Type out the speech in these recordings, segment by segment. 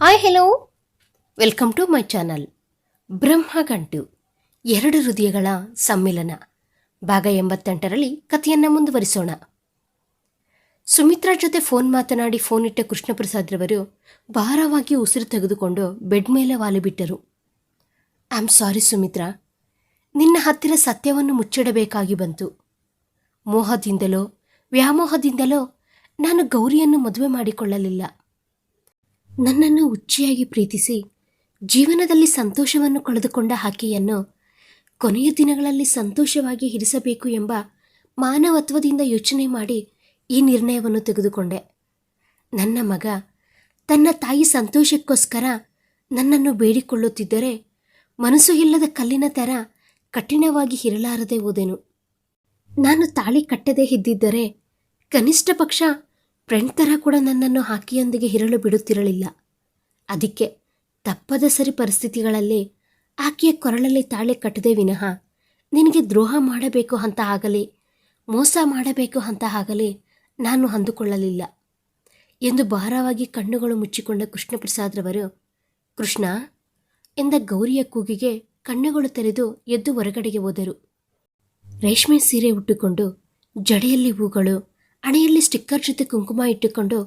Hi hello welcome to my channel Brahmagantu ಎರಡು ಹೃದಯಗಳ ಸಮ್ಮಿಲನ. ಭಾಗ ಎಂಬತ್ತೆಂಟರಲ್ಲಿ ಕಥೆಯನ್ನು ಮುಂದುವರಿಸೋಣ. ಸುಮಿತ್ರಾ ಜೊತೆ ಫೋನ್ ಮಾತನಾಡಿ ಫೋನ್ ಇಟ್ಟ ಕೃಷ್ಣಪ್ರಸಾದ್ರವರು ಭಾರವಾಗಿ ಉಸಿರು ತೆಗೆದುಕೊಂಡು ಬೆಡ್ ಮೇಲೆ ವಾಲಿಬಿಟ್ಟರು ಐ ಆಮ್ ಸಾರಿ ಸುಮಿತ್ರಾ. ನಿನ್ನ ಹತ್ತಿರ ಸತ್ಯವನ್ನು ಮುಚ್ಚಿಡಬೇಕಾಗಿ ಬಂತು. ಮೋಹದಿಂದಲೋ, ವ್ಯಾಮೋಹದಿಂದಲೋ ನಾನು ಗೌರಿಯನ್ನು ಮದುವೆ ಮಾಡಿಕೊಳ್ಳಲಿಲ್ಲ. ನನ್ನನ್ನು ಹುಚ್ಚಿಯಾಗಿ ಪ್ರೀತಿಸಿ ಜೀವನದಲ್ಲಿ ಸಂತೋಷವನ್ನು ಕಳೆದುಕೊಂಡ ಆಕೆಯನ್ನು ಕೊನೆಯ ದಿನಗಳಲ್ಲಿ ಸಂತೋಷವಾಗಿ ಇರಿಸಬೇಕು ಎಂಬ ಮಾನವತ್ವದಿಂದ ಯೋಚನೆ ಮಾಡಿ ಈ ನಿರ್ಣಯವನ್ನು ತೆಗೆದುಕೊಂಡೆ. ನನ್ನ ಮಗ ತನ್ನ ತಾಯಿ ಸಂತೋಷಕ್ಕೋಸ್ಕರ ನನ್ನನ್ನು ಬೇಡಿಕೊಳ್ಳುತ್ತಿದ್ದರೆ ಮನಸ್ಸು ಇಲ್ಲದ ಕಲ್ಲಿನ ಥರ ಕಠಿಣವಾಗಿ ಇರಲಾರದೆ ಹೋದೆನು. ನಾನು ತಾಳಿ ಕಟ್ಟದೇ ಇದ್ದಿದ್ದರೆ ಕನಿಷ್ಠ ಪಕ್ಷ ಫ್ರೆಂಡ್ ಥರ ಕೂಡ ನನ್ನನ್ನು ಹಾಕಿಯೊಂದಿಗೆ ಹಿರಳು ಬಿಡುತ್ತಿರಲಿಲ್ಲ. ಅದಕ್ಕೆ ತಪ್ಪದ ಸರಿ ಪರಿಸ್ಥಿತಿಗಳಲ್ಲಿ ಆಕೆಯ ಕೊರಳಲ್ಲಿ ತಾಳೆ ಕಟ್ಟದೆ ವಿನಃ, ನಿನಗೆ ದ್ರೋಹ ಮಾಡಬೇಕು ಅಂತ ಆಗಲಿ, ಮೋಸ ಮಾಡಬೇಕು ಅಂತ ಆಗಲಿ ನಾನು ಅಂದುಕೊಳ್ಳಲಿಲ್ಲ. ಎಂದು ಭಾರವಾಗಿ ಕಣ್ಣುಗಳು ಮುಚ್ಚಿಕೊಂಡ ಕೃಷ್ಣಪ್ರಸಾದ್ರವರು, ಕೃಷ್ಣ, ಎಂದ ಗೌರಿಯ ಕೂಗಿಗೆ ಕಣ್ಣುಗಳು ತೆರೆದು ಎದ್ದು ಹೊರಗಡೆಗೆ ಹೋದರು. ರೇಷ್ಮೆ ಸೀರೆ ಉಟ್ಟುಕೊಂಡು ಜಡೆಯಲ್ಲಿ ಹೂಗಳು ಹಣೆಯಲ್ಲಿ ಸ್ಟಿಕ್ಕರ್ ಜೊತೆ ಕುಂಕುಮ ಇಟ್ಟುಕೊಂಡು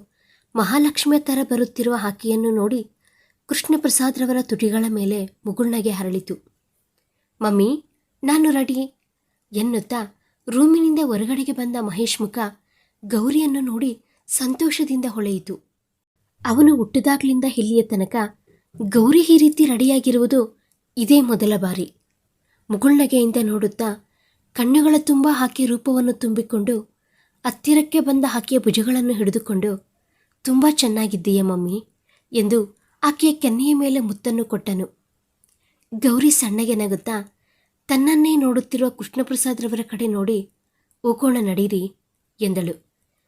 ಮಹಾಲಕ್ಷ್ಮಿಯ ಥರ ಬರುತ್ತಿರುವ ಹಾಕಿಯನ್ನು ನೋಡಿ ಕೃಷ್ಣಪ್ರಸಾದ್ರವರ ತುಟಿಗಳ ಮೇಲೆ ಮುಗುಳ್ನಗೆ ಹರಳಿತು. ಮಮ್ಮಿ, ನಾನು ರೆಡಿ ಎನ್ನುತ್ತಾ ರೂಮಿನಿಂದ ಹೊರಗಡೆಗೆ ಬಂದ ಮಹೇಶ್ ಮುಖ ಗೌರಿಯನ್ನು ನೋಡಿ ಸಂತೋಷದಿಂದ ಹೊಳೆಯಿತು. ಅವನು ಹುಟ್ಟಿದಾಗ್ಲಿಂದ ಇಲ್ಲಿಯ ತನಕ ಗೌರಿ ಈ ರೀತಿ ರೆಡಿಯಾಗಿರುವುದು ಇದೇ ಮೊದಲ ಬಾರಿ. ಮುಗುಳ್ನಗೆಯಿಂದ ನೋಡುತ್ತಾ ಕಣ್ಣುಗಳ ತುಂಬ ಹಾಕಿ ರೂಪವನ್ನು ತುಂಬಿಕೊಂಡು ಹತ್ತಿರಕ್ಕೆ ಬಂದ ಆಕೆಯ ಭುಜಗಳನ್ನು ಹಿಡಿದುಕೊಂಡು, ತುಂಬ ಚೆನ್ನಾಗಿದ್ದೀಯ ಮಮ್ಮಿ ಎಂದು ಆಕೆಯ ಕೆನ್ನೆಯ ಮೇಲೆ ಮುತ್ತನ್ನು ಕೊಟ್ಟನು. ಗೌರಿ ಸಣ್ಣಗೆ ನಗುತ್ತಾ, ತನ್ನನ್ನೇ ನೋಡುತ್ತಿರುವ ಕೃಷ್ಣಪ್ರಸಾದ್ರವರ ಕಡೆ ನೋಡಿ ಹೋಗೋಣ ನಡೀರಿ ಎಂದಳು.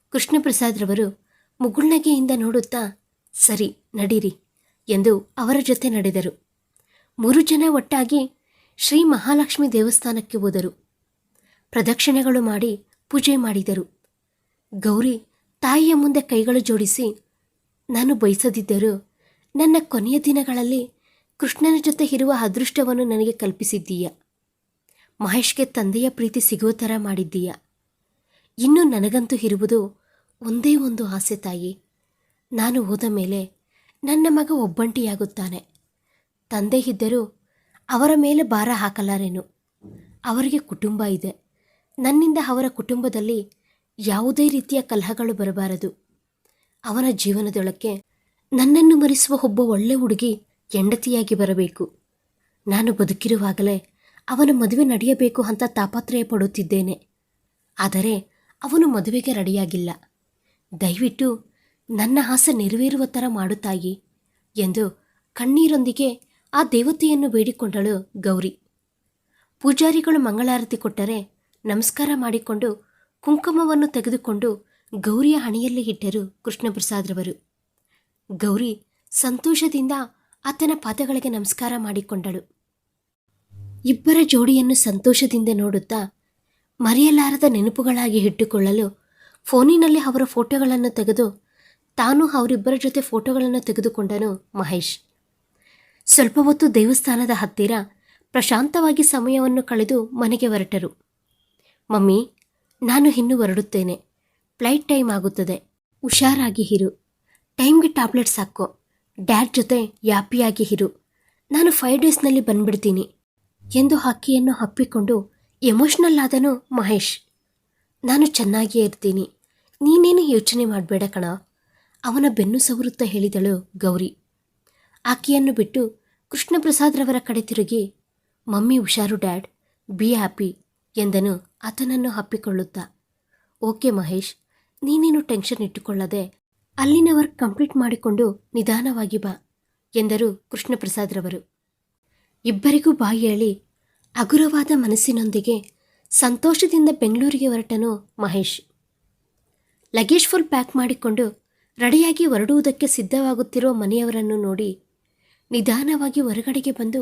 ಕೃಷ್ಣಪ್ರಸಾದ್ರವರು ಮುಗುಳ್ನಗೆಯಿಂದ ನೋಡುತ್ತಾ, ಸರಿ, ನಡೀರಿ ಎಂದು ಅವರ ಜೊತೆ ನಡೆದರು. ಮೂರು ಜನ ಒಟ್ಟಾಗಿ ಶ್ರೀ ಮಹಾಲಕ್ಷ್ಮಿ ದೇವಸ್ಥಾನಕ್ಕೆ ಹೋದರು. ಪ್ರದಕ್ಷಿಣೆಗಳು ಮಾಡಿ ಪೂಜೆ ಮಾಡಿದರು. ಗೌರಿ, ತಾಯಿಯ ಮುಂದೆ ಕೈಗಳು ಜೋಡಿಸಿ, ನಾನು ಬಯಸದಿದ್ದರೂ ನನ್ನ ಕೊನೆಯ ದಿನಗಳಲ್ಲಿ ಕೃಷ್ಣನ ಜೊತೆ ಇರುವ ಅದೃಷ್ಟವನ್ನು ನನಗೆ ಕಲ್ಪಿಸಿದ್ದೀಯ? ಮಹೇಶ್ಗೆ ತಂದೆಯ ಪ್ರೀತಿ ಸಿಗುವ ಥರ ಮಾಡಿದ್ದೀಯ? ಇನ್ನು ನನಗಂತೂ ಇರುವುದು ಒಂದೇ ಒಂದು ಆಸೆ ತಾಯಿ. ನಾನು ಹೋದ ಮೇಲೆ ನನ್ನ ಮಗ ಒಬ್ಬಂಟಿಯಾಗುತ್ತಾನೆ. ತಂದೆ ಇದ್ದರೂ ಅವರ ಮೇಲೆ ಭಾರ ಹಾಕಲಾರೆನು. ಅವರಿಗೆ ಕುಟುಂಬ ಇದೆ. ನನ್ನಿಂದ ಅವರ ಕುಟುಂಬದಲ್ಲಿ ಯಾವುದೇ ರೀತಿಯ ಕಲಹಗಳು ಬರಬಾರದು. ಅವನ ಜೀವನದೊಳಕ್ಕೆ ನನ್ನನ್ನು ಮರೆಸುವ ಒಬ್ಬ ಒಳ್ಳೆ ಹುಡುಗಿ ಹೆಂಡತಿಯಾಗಿ ಬರಬೇಕು. ನಾನು ಬದುಕಿರುವಾಗಲೇ ಅವನ ಮದುವೆ ನಡೆಯಬೇಕು ಅಂತ ತಾಪತ್ರಯ ಪಡುತ್ತಿದ್ದೇನೆ. ಆದರೆ ಅವನು ಮದುವೆಗೆ ರೆಡಿಯಾಗಿಲ್ಲ. ದಯವಿಟ್ಟು ನನ್ನ ಆಸೆ ನೆರವೇರುವ ಥರ ಮಾಡುತ್ತಾಯಿ ಎಂದು ಕಣ್ಣೀರೊಂದಿಗೆ ಆ ದೇವತೆಯನ್ನು ಬೇಡಿಕೊಂಡಳು ಗೌರಿ. ಪೂಜಾರಿಗಳು ಮಂಗಳಾರತಿ ಕೊಟ್ಟರೆ ನಮಸ್ಕಾರ ಮಾಡಿಕೊಂಡು ಕುಂಕುಮವನ್ನು ತೆಗೆದುಕೊಂಡು ಗೌರಿಯ ಹಣೆಯಲ್ಲಿ ಇಟ್ಟರು ಕೃಷ್ಣಪ್ರಸಾದ್ರವರು. ಗೌರಿ ಸಂತೋಷದಿಂದ ಆತನ ಪಾದಗಳಿಗೆ ನಮಸ್ಕಾರ ಮಾಡಿಕೊಂಡಳು. ಇಬ್ಬರ ಜೋಡಿಯನ್ನು ಸಂತೋಷದಿಂದ ನೋಡುತ್ತಾ ಮರೆಯಲಾರದ ನೆನಪುಗಳಾಗಿ ಇಟ್ಟುಕೊಳ್ಳಲು ಫೋನಿನಲ್ಲಿ ಅವರ ಫೋಟೋಗಳನ್ನು ತೆಗೆದು ತಾನು ಅವರಿಬ್ಬರ ಜೊತೆ ಫೋಟೋಗಳನ್ನು ತೆಗೆದುಕೊಂಡನು ಮಹೇಶ್. ಸ್ವಲ್ಪ ಹೊತ್ತು ದೇವಸ್ಥಾನದ ಹತ್ತಿರ ಪ್ರಶಾಂತವಾಗಿ ಸಮಯವನ್ನು ಕಳೆದು ಮನೆಗೆ ಹೊರಟರು. ಮಮ್ಮಿ ನಾನು ಇನ್ನು ಹೊರಡುತ್ತೇನೆ. ಫ್ಲೈಟ್ ಟೈಮ್ ಆಗುತ್ತದೆ. ಹುಷಾರಾಗಿ ಇರು. ಟೈಮ್ಗೆ ಟ್ಯಾಬ್ಲೆಟ್ಸ್ ಹಾಕೋ ಡ್ಯಾಡ್ ಜೊತೆ ಯಾಪಿಯಾಗಿ ಇರು. ನಾನು ಫೈವ್ ಡೇಸ್ನಲ್ಲಿ ಬಂದ್ಬಿಡ್ತೀನಿ. ಎಂದು ಹಕ್ಕಿಯನ್ನು ಹಪ್ಪಿಕೊಂಡು ಎಮೋಷ್ನಲ್ ಆದನು ಮಹೇಶ್. ನಾನು ಚೆನ್ನಾಗಿಯೇ ಇರ್ತೀನಿ. ನೀನೇನು ಯೋಚನೆ ಮಾಡಬೇಡ ಕಣ. ಅವನ ಬೆನ್ನು ಸವರುತ್ತಾ ಹೇಳಿದಳು ಗೌರಿ. ಆಕೆಯನ್ನು ಬಿಟ್ಟು ಕೃಷ್ಣಪ್ರಸಾದ್ರವರ ಕಡೆ ತಿರುಗಿ, ಮಮ್ಮಿ ಹುಷಾರು ಡ್ಯಾಡ್. Be happy. ಎಂದನು ಆತನನ್ನು ಹಪ್ಪಿಕೊಳ್ಳುತ್ತಾ ಓಕೆ ಮಹೇಶ್, ನೀನೇನು ಟೆನ್ಷನ್ ಇಟ್ಟುಕೊಳ್ಳದೆ ಅಲ್ಲಿನ ವರ್ಕ್ ಕಂಪ್ಲೀಟ್ ಮಾಡಿಕೊಂಡು ನಿಧಾನವಾಗಿ ಬಾ ಎಂದರು ಕೃಷ್ಣಪ್ರಸಾದ್ರವರು. ಇಬ್ಬರಿಗೂ ಬಾಯಿ ಹೇಳಿ ಹಗುರವಾದ ಮನಸ್ಸಿನೊಂದಿಗೆ ಸಂತೋಷದಿಂದ ಬೆಂಗಳೂರಿಗೆ ಹೊರಟನು ಮಹೇಶ್. ಲಗೇಜ್ ಫುಲ್ ಪ್ಯಾಕ್ ಮಾಡಿಕೊಂಡು ರೆಡಿಯಾಗಿ ಹೊರಡುವುದಕ್ಕೆ ಸಿದ್ಧವಾಗುತ್ತಿರುವ ಮನೆಯವರನ್ನು ನೋಡಿ ನಿಧಾನವಾಗಿ ಹೊರಗಡೆಗೆ ಬಂದು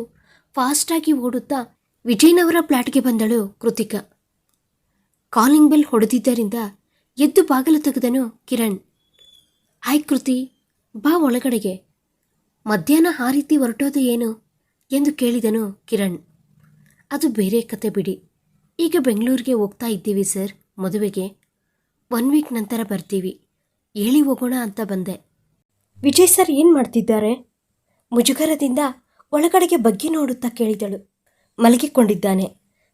ಫಾಸ್ಟಾಗಿ ಓಡುತ್ತಾ ವಿಜಯನವರ ಫ್ಲಾಟ್ಗೆ ಬಂದಳು ಕೃತಿಕ. ಕಾಲಿಂಗ್ ಬೆಲ್ ಹೊಡೆದಿದ್ದರಿಂದ ಎದ್ದು ಬಾಗಿಲು ತೆಗೆದನು ಕಿರಣ್. ಹಾಯ್ ಕೃತಿ, ಬಾ ಒಳಗಡೆಗೆ. ಮಧ್ಯಾಹ್ನ ಆ ರೀತಿ ಹೊರಟೋದು ಏನು? ಎಂದು ಕೇಳಿದನು ಕಿರಣ್. ಅದು ಬೇರೆ ಕತೆ ಬಿಡಿ. ಈಗ ಬೆಂಗಳೂರಿಗೆ ಹೋಗ್ತಾ ಇದ್ದೀವಿ ಸರ್, ಮದುವೆಗೆ. ಒನ್ ವೀಕ್ ನಂತರ ಬರ್ತೀವಿ. ಹೇಳಿ ಹೋಗೋಣ ಅಂತ ಬಂದೆ. ವಿಜಯ್ ಸರ್ ಏನು ಮಾಡ್ತಿದ್ದಾರೆ? ಮುಜುಗರದಿಂದ ಒಳಗಡೆಗೆ ಬಗ್ಗಿ ನೋಡುತ್ತಾ ಕೇಳಿದಳು. ಮಲಗಿಕೊಂಡಿದ್ದಾನೆ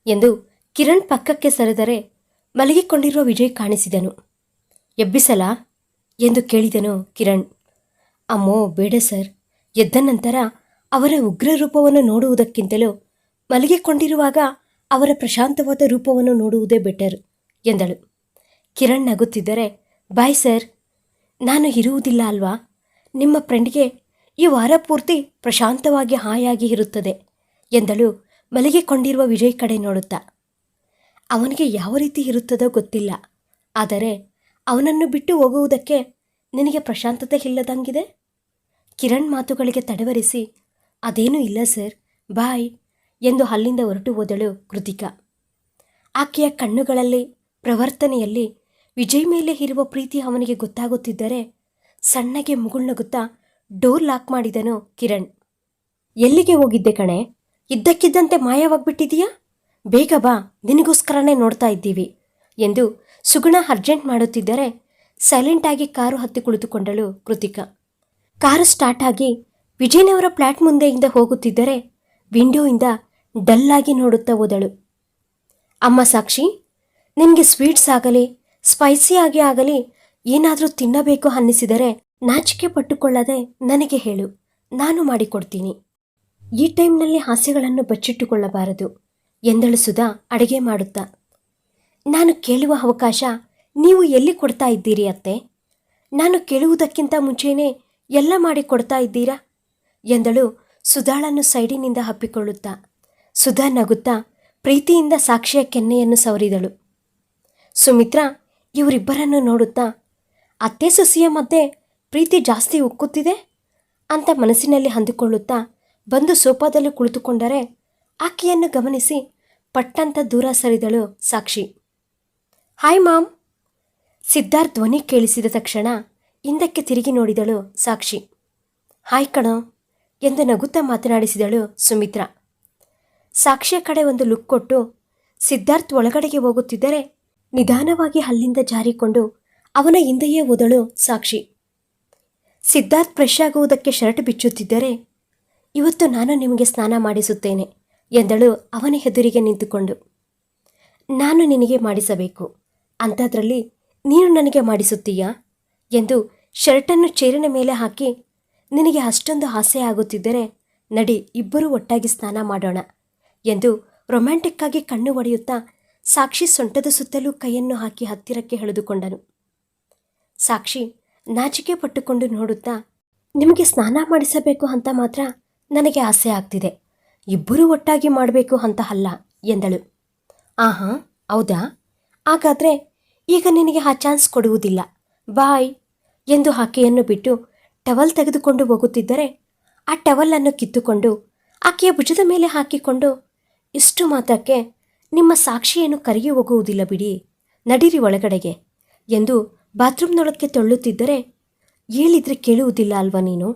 ಎಂದು ಕಿರಣ್ ಪಕ್ಕಕ್ಕೆ ಸರಿದರೆ ಮಲಗಿಕೊಂಡಿರುವ ವಿಜಯ್ ಕಾಣಿಸಿದನು. ಎಬ್ಬಿಸಲ ಎಂದು ಕೇಳಿದನು ಕಿರಣ್. ಅಮ್ಮೋ, ಬೇಡ ಸರ್. ಎದ್ದ ನಂತರ ಅವರ ಉಗ್ರ ರೂಪವನ್ನು ನೋಡುವುದಕ್ಕಿಂತಲೂ ಮಲಗಿಕೊಂಡಿರುವಾಗ ಅವರ ಪ್ರಶಾಂತವಾದ ರೂಪವನ್ನು ನೋಡುವುದೇ ಬೆಟರ್, ಎಂದಳು. ಕಿರಣ್ ನಗುತ್ತಿದ್ದರೆ, ಬಾಯ್ ಸರ್, ನಾನು ಇರುವುದಿಲ್ಲ ಅಲ್ವಾ? ನಿಮ್ಮ ಫ್ರೆಂಡ್ಗೆ ಈ ವಾರ ಪೂರ್ತಿ ಪ್ರಶಾಂತವಾಗಿ ಹಾಯಾಗಿ ಇರುತ್ತದೆ, ಎಂದಳು ಮಲಗಿಕೊಂಡಿರುವ ವಿಜಯ್ ಕಡೆ ನೋಡುತ್ತಾ, ಅವನಿಗೆ ಯಾವ ರೀತಿ ಇರುತ್ತದೋ ಗೊತ್ತಿಲ್ಲ. ಆದರೆ ಅವನನ್ನು ಬಿಟ್ಟು ಹೋಗುವುದಕ್ಕೆ ನಿನಗೆ ಪ್ರಶಾಂತತೆ ಇಲ್ಲದಂಗಿದೆ? ಕಿರಣ್ ಮಾತುಗಳಿಗೆ ತಡವರಿಸಿ, ಅದೇನೂ ಇಲ್ಲ ಸರ್, ಬಾಯ್ ಎಂದು ಅಲ್ಲಿಂದ ಹೊರಟು ಹೋದಳು ಕೃತಿಕಾ. ಆಕೆಯ ಕಣ್ಣುಗಳಲ್ಲಿ, ಪ್ರವರ್ತನೆಯಲ್ಲಿ ವಿಜಯ್ ಮೇಲೆ ಇರುವ ಪ್ರೀತಿ ಅವನಿಗೆ ಗೊತ್ತಾಗುತ್ತಿದ್ದರೆ ಸಣ್ಣಗೆ ಮುಗುಳ್ನಗುತ್ತಾ ಡೋರ್ ಲಾಕ್ ಮಾಡಿದನು ಕಿರಣ್. ಎಲ್ಲಿಗೆ ಹೋಗಿದ್ದೆ ಕಣೆ? ಇದ್ದಕ್ಕಿದ್ದಂತೆ ಮಾಯವಾಗ್ಬಿಟ್ಟಿದೀಯಾ? ಬೇಗ ಬಾ, ನಿನಗೋಸ್ಕರನೇ ನೋಡ್ತಾ ಇದ್ದೀವಿ ಎಂದು ಸುಗುಣ ಅರ್ಜೆಂಟ್ ಮಾಡುತ್ತಿದ್ದರೆ ಸೈಲೆಂಟಾಗಿ ಕಾರು ಹತ್ತಿ ಕುಳಿತುಕೊಂಡಳು ಕೃತಿಕಾ. ಕಾರು ಸ್ಟಾರ್ಟ್ ಆಗಿ ವಿಜಯನವರ ಫ್ಲ್ಯಾಟ್ ಮುಂದೆಯಿಂದ ಹೋಗುತ್ತಿದ್ದರೆ ವಿಂಡೋಯಿಂದ ಡಲ್ಲಾಗಿ ನೋಡುತ್ತಾ ಹೋದಳು. ಅಮ್ಮ ಸಾಕ್ಷಿ, ನಿನಗೆ ಸ್ವೀಟ್ಸ್ ಆಗಲಿ, ಸ್ಪೈಸಿ ಆಗಿ ಆಗಲಿ ಏನಾದರೂ ತಿನ್ನಬೇಕು ಅನ್ನಿಸಿದರೆ ನಾಚಿಕೆ ಪಟ್ಟುಕೊಳ್ಳದೆ ನನಗೆ ಹೇಳು, ನಾನು ಮಾಡಿಕೊಡ್ತೀನಿ. ಈ ಟೈಮ್ನಲ್ಲಿ ಹಾಸ್ಯಗಳನ್ನು ಬಚ್ಚಿಟ್ಟುಕೊಳ್ಳಬಾರದು, ಎಂದಳು ಸುಧಾ ಅಡುಗೆ ಮಾಡುತ್ತಾ. ನಾನು ಕೇಳುವ ಅವಕಾಶ ನೀವು ಎಲ್ಲಿ ಕೊಡ್ತಾ ಇದ್ದೀರಿ ಅತ್ತೆ? ನಾನು ಕೇಳುವುದಕ್ಕಿಂತ ಮುಂಚೆಯೇ ಎಲ್ಲ ಮಾಡಿ ಕೊಡ್ತಾ ಇದ್ದೀರಾ? ಎಂದಳು ಸುಧಾಳನ್ನು ಸೈಡಿನಿಂದ ಹಪ್ಪಿಕೊಳ್ಳುತ್ತಾ ಸುಧಾ ನಗುತ್ತಾ ಪ್ರೀತಿಯಿಂದ ಸಾಕ್ಷಿಯ ಕೆನ್ನೆಯನ್ನು ಸವರಿದಳು. ಸುಮಿತ್ರಾ, ಇವರಿಬ್ಬರನ್ನು ನೋಡುತ್ತಾ, ಅತ್ತೆ ಸೊಸೆಯ ಮಧ್ಯೆ ಪ್ರೀತಿ ಜಾಸ್ತಿ ಉಕ್ಕುತ್ತಿದೆ? ಅಂತ ಮನಸ್ಸಿನಲ್ಲಿ ಅಂದುಕೊಳ್ಳುತ್ತಾ ಬಂದು ಸೋಫಾದಲ್ಲಿ ಕುಳಿತುಕೊಂಡರೆ ಆಕೆಯನ್ನು ಗಮನಿಸಿ ಪಟ್ಟಂತ ದೂರ ಸರಿದಳು ಸಾಕ್ಷಿ. ಹಾಯ್ ಮಾಮ್ ಸಿದ್ಧಾರ್ಥ್ ಧ್ವನಿ ಕೇಳಿಸಿದ ತಕ್ಷಣ ಹಿಂದಕ್ಕೆ ತಿರುಗಿ ನೋಡಿದಳು ಸಾಕ್ಷಿ. ಹಾಯ್ ಕಣೋ, ಎಂದು ನಗುತ್ತಾ ಮಾತನಾಡಿಸಿದಳು ಸುಮಿತ್ರಾ. ಸಾಕ್ಷಿಯ ಕಡೆ ಒಂದು ಲುಕ್ ಕೊಟ್ಟು ಸಿದ್ಧಾರ್ಥ್ ಒಳಗಡೆಗೆ ಹೋಗುತ್ತಿದ್ದರೆ ನಿಧಾನವಾಗಿ ಅಲ್ಲಿಂದ ಜಾರಿಕೊಂಡು ಅವನ ಹಿಂದೆಯೇ ಓದಳು ಸಾಕ್ಷಿ. ಸಿದ್ಧಾರ್ಥ್ ಫ್ರೆಶ್ ಆಗುವುದಕ್ಕೆ ಶರ್ಟ್ ಬಿಚ್ಚುತ್ತಿದ್ದರೆ ಇವತ್ತು ನಾನು ನಿಮಗೆ ಸ್ನಾನ ಮಾಡಿಸುತ್ತೇನೆ ಎಂದಳು ಅವನ ಹೆದುರಿಗೆ ನಿಂತುಕೊಂಡು. ನಾನು ನಿನಗೆ ಮಾಡಿಸಬೇಕು, ಅಂಥದ್ರಲ್ಲಿ ನೀನು ನನಗೆ ಮಾಡಿಸುತ್ತೀಯಾ ಎಂದು ಶರ್ಟನ್ನು ಚೇರಿನ ಮೇಲೆ ಹಾಕಿ, ನಿನಗೆ ಅಷ್ಟೊಂದು ಆಸೆ ಆಗುತ್ತಿದ್ದರೆ ನಡಿ, ಇಬ್ಬರೂ ಒಟ್ಟಾಗಿ ಸ್ನಾನ ಮಾಡೋಣ ಎಂದು ರೊಮ್ಯಾಂಟಿಕ್ಕಾಗಿ ಕಣ್ಣು ಒಡೆಯುತ್ತಾ ಸಾಕ್ಷಿ ಸೊಂಟದ ಸುತ್ತಲೂ ಕೈಯನ್ನು ಹಾಕಿ ಹತ್ತಿರಕ್ಕೆ ಎಳೆದುಕೊಂಡನು. ಸಾಕ್ಷಿ ನಾಚಿಕೆ ಪಟ್ಟುಕೊಂಡು ನೋಡುತ್ತಾ, ನಿಮಗೆ ಸ್ನಾನ ಮಾಡಿಸಬೇಕು ಅಂತ ಮಾತ್ರ ನನಗೆ ಆಸೆ ಆಗ್ತಿದೆ. ಇಬ್ಬರೂ ಒಟ್ಟಾಗಿ ಮಾಡಬೇಕು ಅಂತ ಅಲ್ಲ ಎಂದಳು. ಆಹಾ, ಹೌದಾ? ಹಾಗಾದರೆ ಈಗ ನಿನಗೆ ಆ ಚಾನ್ಸ್ ಕೊಡುವುದಿಲ್ಲ. ಬಾಯ್ ಎಂದು ಆಕೆಯನ್ನು ಬಿಟ್ಟು ಟವಲ್ ತೆಗೆದುಕೊಂಡು ಹೋಗುತ್ತಿದ್ದರೆ ಆ ಟವಲನ್ನು ಕಿತ್ತುಕೊಂಡು ಆಕೆಯ ಭುಜದ ಮೇಲೆ ಹಾಕಿಕೊಂಡು, ಇಷ್ಟು ಮಾತ್ರಕ್ಕೆ ನಿಮ್ಮ ಸಾಕ್ಷಿಯನ್ನು ಕರಗಿ ಹೋಗುವುದಿಲ್ಲ ಬಿಡಿ, ನಡೀರಿ ಒಳಗಡೆಗೆ ಎಂದು ಬಾತ್ರೂಮ್ನೊಳಕ್ಕೆ ತೊಳ್ಳುತ್ತಿದ್ದರೆ, ಹೇಳಿದರೆ ಕೇಳುವುದಿಲ್ಲ ಅಲ್ವಾ ನೀನು?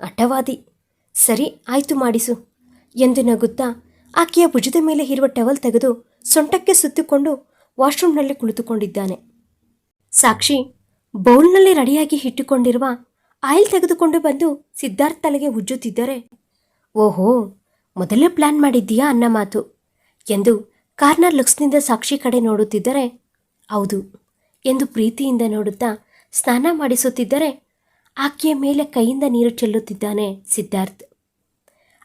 ಅಟವಾದಿ ಸರಿ, ಆಯ್ತು ಮಾಡಿಸು ಎಂದು ನಗುತ್ತಾ ಆಕೆಯ ಭುಜದ ಮೇಲೆ ಇರುವ ಟವಲ್ ತೆಗೆದು ಸೊಂಟಕ್ಕೆ ಸುತ್ತಿಕೊಂಡು ವಾಶ್ರೂಮ್ನಲ್ಲಿ ಕುಳಿತುಕೊಂಡಿದ್ದಾನೆ. ಸಾಕ್ಷಿ ಬೌಲ್ನಲ್ಲಿ ರೆಡಿಯಾಗಿ ಇಟ್ಟುಕೊಂಡಿರುವ ಆಯಿಲ್ ತೆಗೆದುಕೊಂಡು ಬಂದು ಸಿದ್ಧಾರ್ಥ್ ತಲೆಗೆ ಉಜ್ಜುತ್ತಿದ್ದರೆ, ಓಹೋ, ಮೊದಲೇ ಪ್ಲಾನ್ ಮಾಡಿದ್ದೀಯಾ ಅನ್ನ ಮಾತು ಎಂದು ಕಾರ್ನರ್ ಲುಕ್ಸ್ನಿಂದ ಸಾಕ್ಷಿ ಕಡೆ ನೋಡುತ್ತಿದ್ದರೆ, ಹೌದು ಎಂದು ಪ್ರೀತಿಯಿಂದ ನೋಡುತ್ತಾ ಸ್ನಾನ ಮಾಡಿಸುತ್ತಿದ್ದರೆ, ಆಕೆಯ ಮೇಲೆ ಕೈಯಿಂದ ನೀರು ಚೆಲ್ಲುತ್ತಿದ್ದಾನೆ ಸಿದ್ಧಾರ್ಥ್.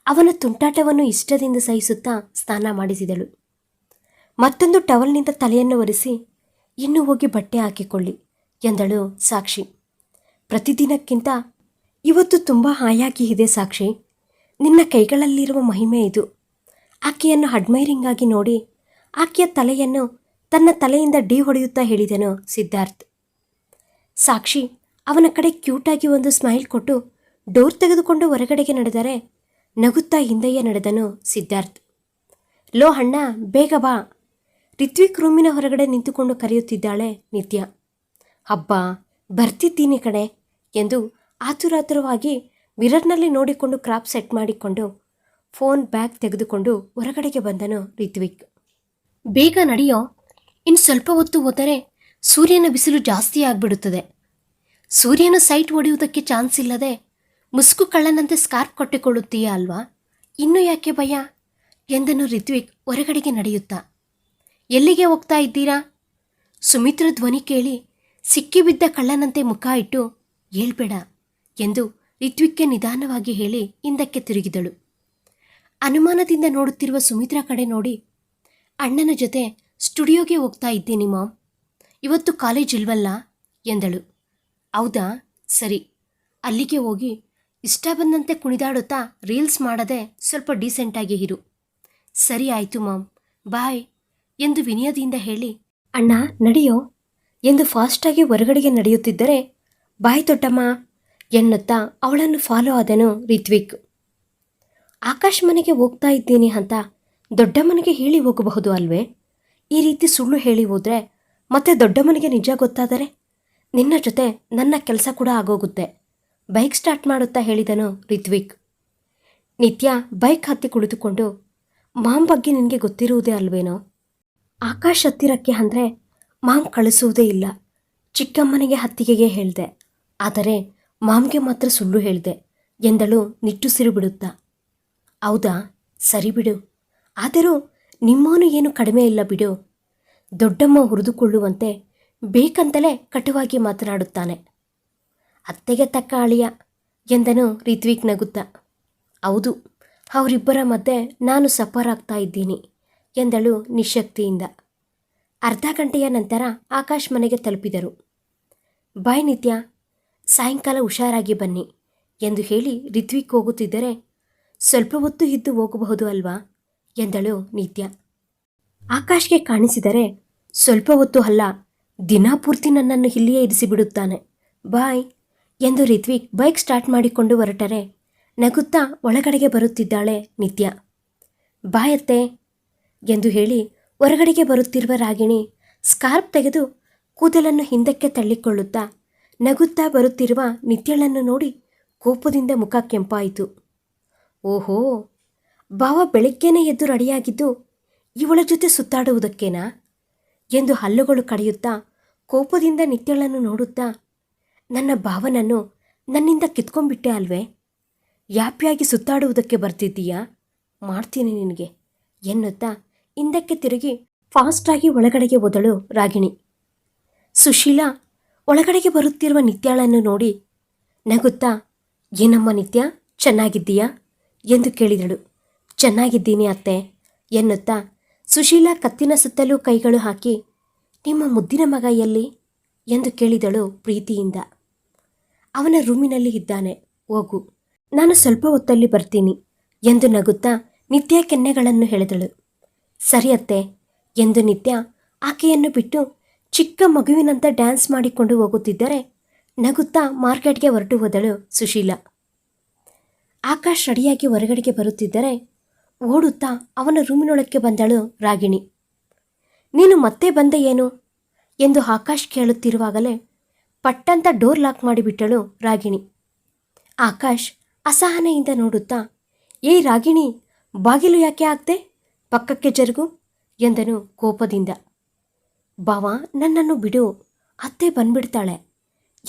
ಅವನ ತುಂಟಾಟವನ್ನು ಇಷ್ಟದಿಂದ ಸಹಿಸುತ್ತಾ ಸ್ನಾನ ಮಾಡಿಸಿದಳು. ಮತ್ತೊಂದು ಟವಲ್ನಿಂದ ತಲೆಯನ್ನು ಒರೆಸಿ, ಇನ್ನೂ ಹೋಗಿ ಬಟ್ಟೆ ಹಾಕಿಕೊಳ್ಳಿ ಎಂದಳು ಸಾಕ್ಷಿ. ಪ್ರತಿದಿನಕ್ಕಿಂತ ಇವತ್ತು ತುಂಬ ಹಾಯಾಗಿ ಇದೆ ಸಾಕ್ಷಿ. ನಿನ್ನ ಕೈಗಳಲ್ಲಿರುವ ಮಹಿಮೆ ಇದು. ಆಕೆಯನ್ನು ಅಡ್ಮೈರಿಂಗ್ ಆಗಿ ನೋಡಿ ಆಕೆಯ ತಲೆಯನ್ನು ತನ್ನ ತಲೆಯಿಂದ ಡಿ ಹೊಡೆಯುತ್ತಾ ಹೇಳಿದನು ಸಿದ್ಧಾರ್ಥ್. ಸಾಕ್ಷಿ ಅವನ ಕಡೆ ಕ್ಯೂಟಾಗಿ ಒಂದು ಸ್ಮೈಲ್ ಕೊಟ್ಟು ಡೋರ್ ತೆಗೆದುಕೊಂಡು ಹೊರಗಡೆಗೆ ನಡೆದರೆ ನಗುತ್ತಾ ಹಿಂದೆಯೇ ನಡೆದನು ಸಿದ್ಧಾರ್ಥ್. ಲೋ ಅಣ್ಣ, ಬೇಗ ಬಾ. ರಿತ್ವಿಕ್ ರೂಮಿನ ಹೊರಗಡೆ ನಿಂತುಕೊಂಡು ಕರೆಯುತ್ತಿದ್ದಾಳೆ ನಿತ್ಯ. ಹಬ್ಬ ಬರ್ತಿದ್ದೀನಿ ಕಣೆ ಎಂದು ಆತುರಾತುರವಾಗಿ ಮಿರರ್ನಲ್ಲಿ ನೋಡಿಕೊಂಡು ಕ್ರಾಪ್ ಸೆಟ್ ಮಾಡಿಕೊಂಡು ಫೋನ್ ಬ್ಯಾಗ್ ತೆಗೆದುಕೊಂಡು ಹೊರಗಡೆಗೆ ಬಂದನು ರಿತ್ವಿಕ್ ಬೇಗ ನಡೆಯೋ ಇನ್ನು ಸ್ವಲ್ಪ ಹೊತ್ತು ಹೋದರೆ ಸೂರ್ಯನ ಬಿಸಿಲು ಜಾಸ್ತಿ ಆಗ್ಬಿಡುತ್ತದೆ. ಸೂರ್ಯನ ಸೈಟ್ ಹೊಡೆಯುವುದಕ್ಕೆ ಚಾನ್ಸ್ ಇಲ್ಲದೆ ಮುಸುಕು ಕಳ್ಳನಂತೆ ಸ್ಕಾರ್ಫ್ ಕೊಟ್ಟಿಕೊಳ್ಳುತ್ತೀಯ ಅಲ್ವಾ? ಇನ್ನೂ ಯಾಕೆ ಭಯ? ಎಂದನು ರಿತ್ವಿಕ್ ಹೊರಗಡೆಗೆ ನಡೆಯುತ್ತಾ. ಎಲ್ಲಿಗೆ ಹೋಗ್ತಾ ಇದ್ದೀರಾ? ಸುಮಿತ್ರ ಧ್ವನಿ ಕೇಳಿ ಸಿಕ್ಕಿಬಿದ್ದ ಕಳ್ಳನಂತೆ ಮುಖ ಇಟ್ಟು, ಹೇಳ್ಬೇಡ ಎಂದು ರಿತ್ವಿಕ್ಗೆ ನಿಧಾನವಾಗಿ ಹೇಳಿ ಹಿಂದಕ್ಕೆ ತಿರುಗಿದಳು. ಅನುಮಾನದಿಂದ ನೋಡುತ್ತಿರುವ ಸುಮಿತ್ರ ಕಡೆ ನೋಡಿ, ಅಣ್ಣನ ಜೊತೆ ಸ್ಟುಡಿಯೋಗೆ ಹೋಗ್ತಾ ಇದ್ದೀನಿ ಮಾಮ್ ಇವತ್ತು ಕಾಲೇಜ್ ಇಲ್ವಲ್ಲ? ಎಂದಳು. ಹೌದಾ? ಸರಿ. ಅಲ್ಲಿಗೆ ಹೋಗಿ ಇಷ್ಟ ಬಂದಂತೆ ಕುಣಿದಾಡುತ್ತಾ ರೀಲ್ಸ್ ಮಾಡದೆ ಸ್ವಲ್ಪ ಡೀಸೆಂಟಾಗಿ ಇರು. ಸರಿ ಆಯಿತು ಮಾಮ್. ಬಾಯ್ ಎಂದು ವಿನಯದಿಂದ ಹೇಳಿ, ಅಣ್ಣ, ನಡೆಯೋ. ಎಂದು ಫಾಸ್ಟಾಗಿ ಹೊರಗಡೆಗೆ ನಡೆಯುತ್ತಿದ್ದರೆ, ಬಾಯ್ ದೊಡ್ಡಮ್ಮ ಎನ್ನುತ್ತಾ ಅವಳನ್ನು ಫಾಲೋ ಆದನು ರಿತ್ವಿಕ್. ಆಕಾಶ್ ಮನೆಗೆ ಹೋಗ್ತಾ ಇದ್ದೀನಿ ಅಂತ ದೊಡ್ಡಮ್ಮನಿಗೆ ಹೇಳಿ ಹೋಗಬಹುದು ಅಲ್ವೇ? ಈ ರೀತಿ ಸುಳ್ಳು ಹೇಳಿ ಹೋದ್ರೆ ಮತ್ತೆ ದೊಡ್ಡಮ್ಮನಿಗೆ ನಿಜ ಗೊತ್ತಾದರೆ? ನಿನ್ನ ಜೊತೆ ನನ್ನ ಕೆಲಸ ಕೂಡ ಆಗೋಗುತ್ತೆ. ಬೈಕ್ ಸ್ಟಾರ್ಟ್ ಮಾಡುತ್ತಾ ಹೇಳಿದನು ರಿತ್ವಿಕ್. ನಿತ್ಯ ಬೈಕ್ ಹತ್ತಿ ಕುಳಿತುಕೊಂಡು, ಮಾಮ್ ಬಗ್ಗೆ ನಿನಗೆ ಗೊತ್ತಿರುವುದೇ ಅಲ್ವೇನೋ? ಆಕಾಶ್ ಹತ್ತಿರಕ್ಕೆ ಅಂದರೆ ಮಾಮ್ ಕಳಿಸುವುದೇ ಇಲ್ಲ. ಚಿಕ್ಕಮ್ಮನಿಗೆ ಹತ್ತಿಗೆಗೆ ಹೇಳಿದೆ. ಆದರೆ ಮಾಮ್ಗೆ ಮಾತ್ರ ಸುಳ್ಳು ಹೇಳಿದೆ, ಎಂದಳು ನಿಟ್ಟುಸಿರು ಬಿಡುತ್ತಾ. ಹೌದಾ? ಸರಿ ಬಿಡು. ಆದರೂ ನಿಮ್ಮವನು ಏನು ಕಡಿಮೆ ಇಲ್ಲ ಬಿಡು. ದೊಡ್ಡಮ್ಮ ಹುರಿದುಕೊಳ್ಳುವಂತೆ ಬೇಕಂತಲೇ ಕಟುವಾಗಿ ಮಾತನಾಡುತ್ತಾನೆ. ಅತ್ತೆಗೆ ತಕ್ಕ ಅಳಿಯ ಎಂದನು ರಿತ್ವಿಕ್ ನಗುತ್ತಾ. ಹೌದು, ಅವರಿಬ್ಬರ ಮಧ್ಯೆ ನಾನು ಸಫರ್ ಆಗ್ತಾ ಇದ್ದೀನಿ ಎಂದಳು ನಿಶಕ್ತಿಯಿಂದ ಅರ್ಧ ಗಂಟೆಯ ನಂತರ ಆಕಾಶ್ ಮನೆಗೆ ತಲುಪಿದರು. ಬಾಯ್ ನಿತ್ಯ, ಸಾಯಂಕಾಲ ಹುಷಾರಾಗಿ ಬನ್ನಿ ಎಂದು ಹೇಳಿ ರಿತ್ವಿಕ್ ಹೋಗುತ್ತಿದ್ದರೆ ಸ್ವಲ್ಪ ಹೊತ್ತು ಇದ್ದು ಹೋಗಬಹುದು ಅಲ್ವಾ ಎಂದಳು ನಿತ್ಯ. ಆಕಾಶ್ಗೆ ಕಾಣಿಸಿದರೆ ಸ್ವಲ್ಪ ಹೊತ್ತು ಅಲ್ಲ ದಿನಪೂರ್ತಿ ನನ್ನನ್ನು ಇಲ್ಲಿಯೇ ಇರಿಸಿಬಿಡುತ್ತಾನೆ. ಬಾಯ್. ಎಂದು ರಿತ್ವಿಕ್ ಬೈಕ್ ಸ್ಟಾರ್ಟ್ ಮಾಡಿಕೊಂಡು ಹೊರಟರೆ. ನಗುತ್ತಾ ಒಳಗಡೆಗೆ ಬರುತ್ತಿದ್ದಾಳೆ ನಿತ್ಯ. ಬಾಯತ್ತೆ ಎಂದು ಹೇಳಿ ಹೊರಗಡೆಗೆ ಬರುತ್ತಿರುವ ರಾಗಿಣಿ ಸ್ಕಾರ್ಪ್ ತೆಗೆದು ಕೂದಲನ್ನು ಹಿಂದಕ್ಕೆ ತಳ್ಳಿಕೊಳ್ಳುತ್ತಾ ನಗುತ್ತಾ ಬರುತ್ತಿರುವ ನಿತ್ಯಳನ್ನು ನೋಡಿ ಕೋಪದಿಂದ ಮುಖ ಕೆಂಪಾಯಿತು. ಓಹೋ ಬಾವ ಬೆಳಿಗ್ಗೆನೇ ಎದ್ದು ರೆಡಿಯಾಗಿದ್ದು ಇವಳ ಜೊತೆ ಸುತ್ತಾಡುವುದಕ್ಕೇನಾ? ಎಂದು ಹಲ್ಲುಗಳು ಕಡಿಯುತ್ತಾ ಕೋಪದಿಂದ ನಿತ್ಯಳನ್ನು ನೋಡುತ್ತಾ ನನ್ನ ಭಾವನನ್ನು ನನ್ನಿಂದ ಕಿತ್ಕೊಂಡ್ಬಿಟ್ಟೆ ಅಲ್ವೇ? ಯಾಪಿಯಾಗಿ ಸುತ್ತಾಡುವುದಕ್ಕೆ ಬರ್ತಿದ್ದೀಯಾ? ಮಾಡ್ತೀನಿ ನಿನಗೆ, ಎನ್ನುತ್ತಾ ಹಿಂದಕ್ಕೆ ತಿರುಗಿ ಫಾಸ್ಟಾಗಿ ಒಳಗಡೆಗೆ ಹೋದಳು ರಾಗಿಣಿ. ಸುಶೀಲಾ, ಒಳಗಡೆಗೆ ಬರುತ್ತಿರುವ ನಿತ್ಯಾಳನ್ನು ನೋಡಿ ನಗುತ್ತಾ, ಏನಮ್ಮ ನಿತ್ಯ, ಚೆನ್ನಾಗಿದ್ದೀಯಾ? ಎಂದು ಕೇಳಿದಳು. ಚೆನ್ನಾಗಿದ್ದೀನಿ ಅತ್ತೆ, ಎನ್ನುತ್ತಾ ಸುಶೀಲಾ ಕತ್ತಿನ ಸುತ್ತಲೂ ಕೈಗಳು ಹಾಕಿ, ನಿಮ್ಮ ಮುದ್ದಿನ ಮಗ ಎಲ್ಲಿ? ಎಂದು ಕೇಳಿದಳು ಪ್ರೀತಿಯಿಂದ. ಅವನ ರೂಮಿನಲ್ಲಿ ಇದ್ದಾನೆ. ಹೋಗು. ನಾನು ಸ್ವಲ್ಪ ಹೊತ್ತಲ್ಲಿ ಬರ್ತೀನಿ ಎಂದು ನಗುತ್ತಾ ನಿತ್ಯ ಕೆನ್ನೆಗಳನ್ನು ಹೇಳಿದಳು ಸರಿಯತ್ತೆ ಎಂದು ನಿತ್ಯ ಆಕೆಯನ್ನು ಬಿಟ್ಟು ಚಿಕ್ಕ ಮಗುವಿನಂತ ಡ್ಯಾನ್ಸ್ ಮಾಡಿಕೊಂಡು ಹೋಗುತ್ತಿದ್ದರೆ ನಗುತ್ತಾ ಮಾರ್ಕೆಟ್ಗೆ ಹೊರಟು ಹೋದಳು ಸುಶೀಲಾ. ಆಕಾಶ್ ರೆಡಿಯಾಗಿ ಹೊರಗಡೆಗೆ ಬರುತ್ತಿದ್ದರೆ ಓಡುತ್ತಾ ಅವನ ರೂಮಿನೊಳಕ್ಕೆ ಬಂದಳು ರಾಗಿಣಿ. ನೀನು ಮತ್ತೆ ಬಂದೆ ಏನು? ಎಂದು ಆಕಾಶ್ ಕೇಳುತ್ತಿರುವಾಗಲೇ ಪಟ್ಟಂತ ಡೋರ್ ಲಾಕ್ ಮಾಡಿಬಿಟ್ಟಳು ರಾಗಿಣಿ. ಆಕಾಶ್ ಅಸಹನೆಯಿಂದ ನೋಡುತ್ತಾ, ಏಯ್ ರಾಗಿಣಿ, ಬಾಗಿಲು ಯಾಕೆ ಆಗ್ದೆ ಪಕ್ಕಕ್ಕೆ ಜರುಗು, ಎಂದನು ಕೋಪದಿಂದ. ಬಾವ, ನನ್ನನ್ನು ಬಿಡು, ಅತ್ತೆ ಬಂದ್ಬಿಡ್ತಾಳೆ,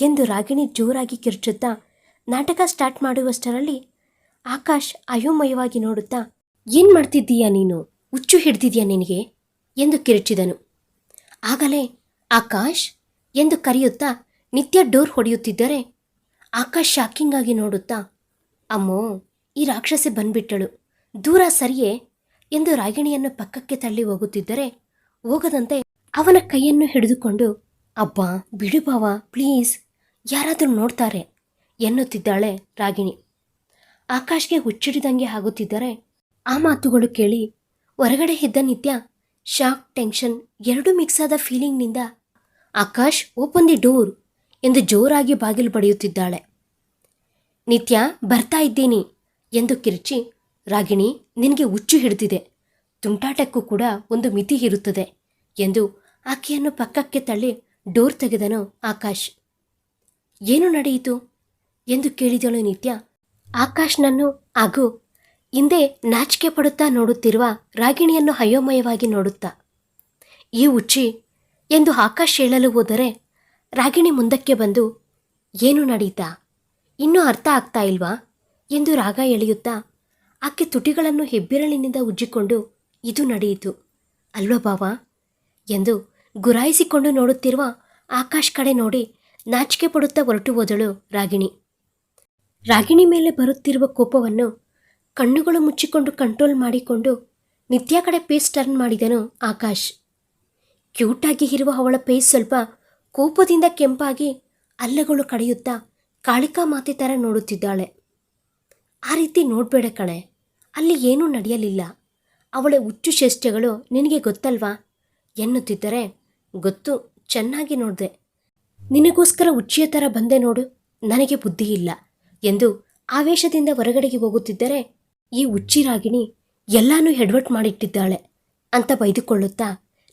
ಎಂದು ರಾಗಿಣಿ ಜೋರಾಗಿ ಕಿರ್ಚುತ್ತಾ ನಾಟಕ ಸ್ಟಾರ್ಟ್ ಮಾಡುವಷ್ಟರಲ್ಲಿ ಆಕಾಶ್ ಅಯೋಮಯವಾಗಿ ನೋಡುತ್ತಾ, ಏನ್ ಮಾಡ್ತಿದ್ದೀಯಾ ನೀನು? ಹುಚ್ಚು ಹಿಡ್ದಿದ್ಯಾ ನಿನಗೆ? ಎಂದು ಕಿರುಚಿದನು. ಆಗಲೇ, ಆಕಾಶ್? ಎಂದು ಕರೆಯುತ್ತಾ ನಿತ್ಯ ಡೋರ್ ಹೊಡೆಯುತ್ತಿದ್ದರೆ ಆಕಾಶ್ ಶಾಕಿಂಗ್ ಆಗಿ ನೋಡುತ್ತಾ, ಅಮ್ಮೋ, ಈ ರಾಕ್ಷಸಿ ಬಂದ್ಬಿಟ್ಟಳು. ದೂರ ಸರಿಯೇ? ಎಂದು ರಾಗಿಣಿಯನ್ನು ಪಕ್ಕಕ್ಕೆ ತಳ್ಳಿ ಹೋಗುತ್ತಿದ್ದರೆ ಹೋಗದಂತೆ ಅವನ ಕೈಯನ್ನು ಹಿಡಿದುಕೊಂಡು, ಅಬ್ಬ, ಬಿಡು ಬಾವ, ಪ್ಲೀಸ್. ಯಾರಾದರೂ ನೋಡ್ತಾರೆ, ಎನ್ನುತ್ತಿದ್ದಾಳೆ ರಾಗಿಣಿ. ಆಕಾಶ್ಗೆ ಹುಚ್ಚಿಡಿದಂಗೆ ಆಗುತ್ತಿದ್ದರೆ ಆ ಮಾತುಗಳು ಕೇಳಿ, ಹೊರಗಡೆ ಇದ್ದ ನಿತ್ಯ ಶಾಕ್ ಟೆನ್ಷನ್ ಎರಡೂ ಮಿಕ್ಸ್ ಆದ ಫೀಲಿಂಗ್ನಿಂದ ಆಕಾಶ್ ಓಪನ್ ದಿ ಡೋರ್ ಎಂದು ಜೋರಾಗಿ ಬಾಗಿಲು ಪಡೆಯುತ್ತಿದ್ದಾಳೆ ನಿತ್ಯ, ಬರ್ತಾ ಇದ್ದೀನಿ ಎಂದು ಕಿರುಚಿ, ರಾಗಿಣಿ, ನಿನಗೆ ಹುಚ್ಚು ಹಿಡಿದಿದೆ. ತುಂಟಾಟಕ್ಕೂ ಕೂಡ ಒಂದು ಮಿತಿ ಇರುತ್ತದೆ ಎಂದು ಆಕೆಯನ್ನು ಪಕ್ಕಕ್ಕೆ ತಳ್ಳಿ ಡೋರ್ ತೆಗೆದನು ಆಕಾಶ್. ಏನು ನಡೆಯಿತು? ಎಂದು ಕೇಳಿದಳು ನಿತ್ಯ. ಆಕಾಶ್ನನ್ನು ಹಾಗೂ ಹಿಂದೆ ನಾಚಿಕೆ ಪಡುತ್ತಾ ನೋಡುತ್ತಿರುವ ರಾಗಿಣಿಯನ್ನು ಅಯೋಮಯವಾಗಿ ನೋಡುತ್ತಾ. ಈ ಹುಚ್ಚಿ ಎಂದು ಆಕಾಶ್ ಹೇಳಲು ಹೋದರೆ ರಾಗಿಣಿ ಮುಂದಕ್ಕೆ ಬಂದು, ಏನು ನಡೀತಾ? ಇನ್ನೂ ಅರ್ಥ ಆಗ್ತಾ ಇಲ್ವಾ? ಎಂದು ರಾಗ ಎಳೆಯುತ್ತಾ, ಆಕೆ ತುಟಿಗಳನ್ನು ಹೆಬ್ಬೆರಳಿನಿಂದ ಉಜ್ಜಿಕೊಂಡು, ಇದು ನಡೆಯಿತು. ಅಲ್ವಾ ಬಾವ? ಎಂದು ಗುರಾಯಿಸಿಕೊಂಡು ನೋಡುತ್ತಿರುವ ಆಕಾಶ್ ಕಡೆ ನೋಡಿ ನಾಚಿಕೆ ಪಡುತ್ತಾ ಹೊರಟು ಹೋದಳು ರಾಗಿಣಿ. ರಾಗಿಣಿ ಮೇಲೆ ಬರುತ್ತಿರುವ ಕೋಪವನ್ನು ಕಣ್ಣುಗಳು ಮುಚ್ಚಿಕೊಂಡು ಕಂಟ್ರೋಲ್ ಮಾಡಿಕೊಂಡು ನಿತ್ಯ ಕಡೆ ಪೇಸ್ ಟರ್ನ್ ಮಾಡಿದನು ಆಕಾಶ್. ಕ್ಯೂಟಾಗಿ ಇರುವ ಅವಳ ಪೇಸ್ ಸ್ವಲ್ಪ ಕೋಪದಿಂದ ಕೆಂಪಾಗಿ ಅಲ್ಲಗಳು ಕಡಿಯುತ್ತಾ ಕಾಳಿಕಾ ಮಾತೆ ಥರ ನೋಡುತ್ತಿದ್ದಾಳೆ. ಆ ರೀತಿ ನೋಡಬೇಡ ಕಣೆ, ಅಲ್ಲಿ ಏನೂ ನಡೆಯಲಿಲ್ಲ. ಅವಳ ಹುಚ್ಚು ಚೇಷ್ಟೆಗಳು ನಿನಗೆ ಗೊತ್ತಲ್ವಾ? ಎನ್ನುತ್ತಿದ್ದರೆ ಗೊತ್ತು, ಚೆನ್ನಾಗಿ ನೋಡಿದೆ. ನಿನಗೋಸ್ಕರ ಹುಚ್ಚಿಯ ಥರ ಬಂದೆ ನೋಡು, ನನಗೆ ಬುದ್ಧಿ ಇಲ್ಲ ಎಂದು ಆವೇಶದಿಂದ ಹೊರಗಡೆಗೆ ಹೋಗುತ್ತಿದ್ದರೆ ಈ ಹುಚ್ಚಿರಾಗಿಣಿ ಎಲ್ಲಾನು ಹೆಡ್ವರ್ಟ್ ಮಾಡಿಟ್ಟಿದ್ದಾಳೆ ಅಂತ ಬೈದುಕೊಳ್ಳುತ್ತಾ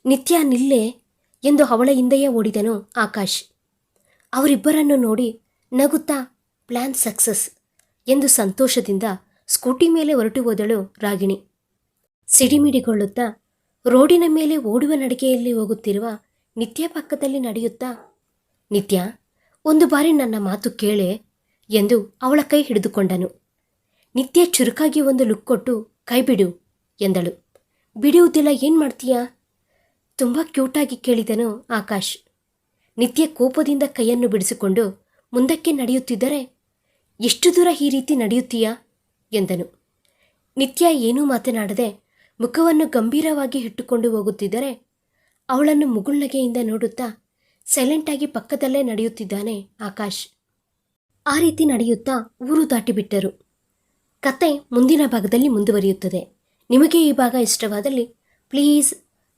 ನಿತ್ಯ ನಿಲ್ಲೇ ಎಂದು ಅವಳ ಹಿಂದೆಯೇ ಓಡಿದನು ಆಕಾಶ್. ಅವರಿಬ್ಬರನ್ನು ನೋಡಿ ನಗುತ್ತಾ ಪ್ಲ್ಯಾನ್ ಸಕ್ಸಸ್ ಎಂದು ಸಂತೋಷದಿಂದ ಸ್ಕೂಟಿ ಮೇಲೆ ಹೊರಟು ಹೋದಳು ರಾಗಿಣಿ. ಸಿಡಿಮಿಡಿಗೊಳ್ಳುತ್ತಾ, ರೋಡಿನ ಮೇಲೆ ಓಡುವ ನಡಿಗೆಯಲ್ಲಿ ಹೋಗುತ್ತಿರುವ ನಿತ್ಯ ಪಕ್ಕದಲ್ಲಿ ನಡೆಯುತ್ತಾ, ನಿತ್ಯ, ಒಂದು ಬಾರಿ ನನ್ನ ಮಾತು ಕೇಳೆ ಎಂದು ಅವಳ ಕೈ ಹಿಡಿದುಕೊಂಡನು. ನಿತ್ಯ ಚುರುಕಾಗಿ ಒಂದು ಲುಕ್ ಕೊಟ್ಟು ಕೈ ಬಿಡು ಎಂದಳು. ಬಿಡುವುದಿಲ್ಲ, ಏನು ಮಾಡ್ತೀಯಾ? ತುಂಬ ಕ್ಯೂಟಾಗಿ ಕೇಳಿದನು ಆಕಾಶ್. ನಿತ್ಯ ಕೋಪದಿಂದ ಕೈಯನ್ನು ಬಿಡಿಸಿಕೊಂಡು ಮುಂದಕ್ಕೆ ನಡೆಯುತ್ತಿದ್ದರೆ ಎಷ್ಟು ದೂರ ಈ ರೀತಿ ನಡೆಯುತ್ತೀಯಾ? ಎಂದನು. ನಿತ್ಯ ಏನೂ ಮಾತನಾಡದೆ ಮುಖವನ್ನು ಗಂಭೀರವಾಗಿ ಇಟ್ಟುಕೊಂಡು ಹೋಗುತ್ತಿದ್ದರೆ ಅವಳನ್ನು ಮುಗುಳ್ನಗೆಯಿಂದ ನೋಡುತ್ತಾ ಸೈಲೆಂಟಾಗಿ ಪಕ್ಕದಲ್ಲೇ ನಡೆಯುತ್ತಿದ್ದಾನೆ ಆಕಾಶ್. ಆ ರೀತಿ ನಡೆಯುತ್ತಾ ಊರು ದಾಟಿಬಿಟ್ಟರು. ಕತೆ ಮುಂದಿನ ಭಾಗದಲ್ಲಿ ಮುಂದುವರಿಯುತ್ತದೆ. ನಿಮಗೆ ಈ ಭಾಗ ಇಷ್ಟವಾದಲ್ಲಿ please